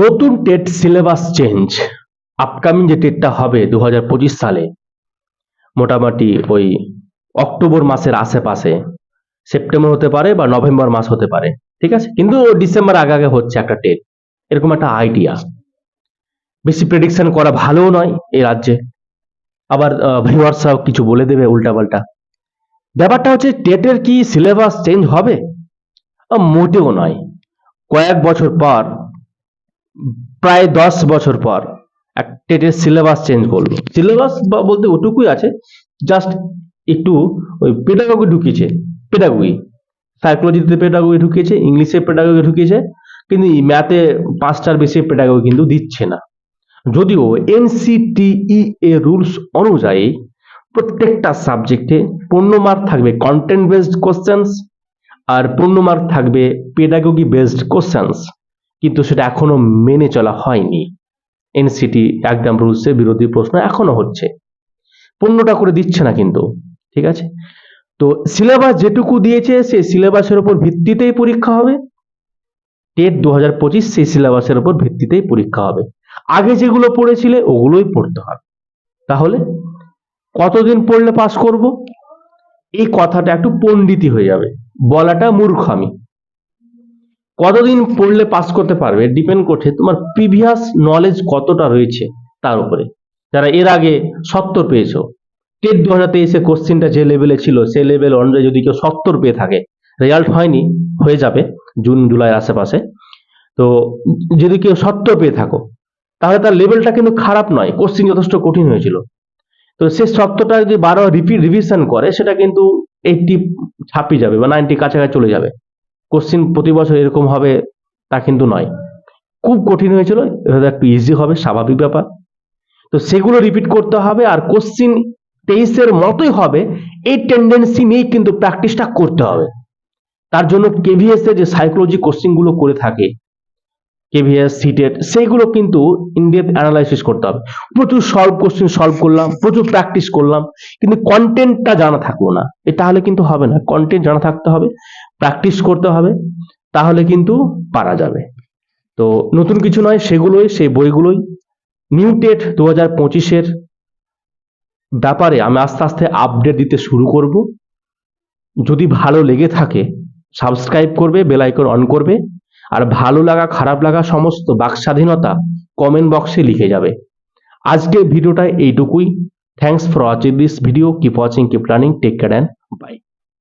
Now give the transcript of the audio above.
নতুন TET syllabus change. Upcoming যে টেটটা হবে দু হাজার পঁচিশ সালে, মোটামুটি ওই অক্টোবর মাসের আশেপাশে, সেপ্টেম্বর হতে পারে বা নভেম্বর মাস হতে পারে, ঠিক আছে? কিন্তু ডিসেম্বর আগে আগে হচ্ছে একটা টেট, এরকম একটা আইডিয়া বেশি প্রেডিকশন করা ভালোও নয় এই রাজ্যে। আবার ভিউয়ার্সরাও কিছু বলে দেবে উল্টাপাল্টা। ব্যাপারটা হচ্ছে টেটের কি সিলেবাস চেঞ্জ হবে? মোটেও নয়। কয়েক বছর পর প্রায় দশ বছর পর এক টেটের সিলেবাস চেঞ্জ করল। সিলেবাস বলতে ওটুকুই আছে জাস্ট একটু ওই পেডাগগি ঢুকিয়েছে পেডাগগি সাইকোলজিতে পেডাগগি ঢুকিয়েছে ইংলিশে পেডাগগি ঢুকিয়েছে, কিন্তু ম্যাথে পাঁচটার বেশি পেডাগগি কিন্তু দিচ্ছে না। যদিও এনসিটিই এর রুলস অনুযায়ী প্রত্যেকটা সাবজেক্টে পূর্ণ মার্ক থাকবে কন্টেন্ট বেসড কোশ্চেন্স আর পূর্ণ মার্ক থাকবে পেডাগগি বেসড কোশ্চেন্স কিন্তু সেটা এখনও মেনে চলা হয়নি। এনসিটি, একদম রুলসের বিরোধী প্রশ্ন এখনও হচ্ছে। পণ্যটা করে দিচ্ছে না কিন্তু, ঠিক আছে? তো সিলেবাস যেটুকু দিয়েছে, সেই সিলেবাসের উপর ভিত্তিতেই পরীক্ষা হবে। টেট দু হাজার পঁচিশ, সেই সিলেবাসের উপর ভিত্তিতেই পরীক্ষা হবে। আগে যেগুলো পড়েছিলে, ওগুলোই পড়তে হবে। তাহলে কতদিন পড়লে পাস করব? এই কথাটা একটু পণ্ডিতি হয়ে যাবে। বলাটা মূর্খামি কতদিন পড়লে পাস করতে পারবে? ডিপেন্ড করছে তোমার প্রিভিয়াস নলেজ কতটা রয়েছে তার উপরে। যারা এর আগে সত্তর পেয়েছ, টেট দু হাজার তেইশে কোশ্চিনটা যে লেভেলে ছিল সে লেভেল অনুযায়ী যদি কেউ সত্তর পেয়ে থাকে রেজাল্ট হয়নি, হয়ে যাবে জুন, জুলাই আশেপাশে। তো যদি কেউ সত্তর পেয়ে থাকো, তাহলে তার লেভেলটা কিন্তু খারাপ নয় কোশ্চিন যথেষ্ট কঠিন হয়েছিল। তো সে সত্তরটা যদি বারো রিপিট রিভিশন করে, সেটা কিন্তু এইটটি ছাপিয়ে যাবে বা নাইনটি কাছাকাছি চলে যাবে। কোশ্চিন প্রতি বছর এরকম হবে, তা কিন্তু নয়। খুব কঠিন হয়েছিল, এটা একটু ইজি হবে, স্বাভাবিক ব্যাপার। তো সেগুলো রিপিট করতে হবে, আর কোশ্চিন তেইশের মতোই হবে, এই টেন্ডেন্সি নিয়েই কিন্তু প্র্যাকটিসটা করতে হবে। তার জন্য কেভিএস এর যে সাইকোলজি কোশ্চিনগুলো করে থাকে কেভিএস সিটেট সেইগুলো কিন্তু ইনডেপ অ্যানালাইসিস করতে হবে। প্রচুর সলভ কোশ্চেন সলভ করলাম, প্রচুর প্র্যাকটিস করলাম, কিন্তু কন্টেন্টটা জানা থাকল না। এ তাহলে কিন্তু হবে না কন্টেন্ট জানা থাকতে হবে। প্র্যাকটিস করতে হবে, তাহলে কিন্তু পারা যাবে। তো নতুন কিছু নয়, সেগুলোই, সেই বইগুলোই। নিউ টেট দু হাজার পঁচিশের ব্যাপারে আমি আস্তে আস্তে আপডেট দিতে শুরু করব। যদি ভালো লেগে থাকে সাবস্ক্রাইব করবে বেল আইকন অন করবে। আর ভালো লাগা, খারাপ লাগা সমস্ত বাক স্বাধীনতা কমেন্ট বক্সে লিখে যাবে। আজকের ভিডিওটা এইটুকুই। Thanks for watching this video keep watching keep learning take care and bye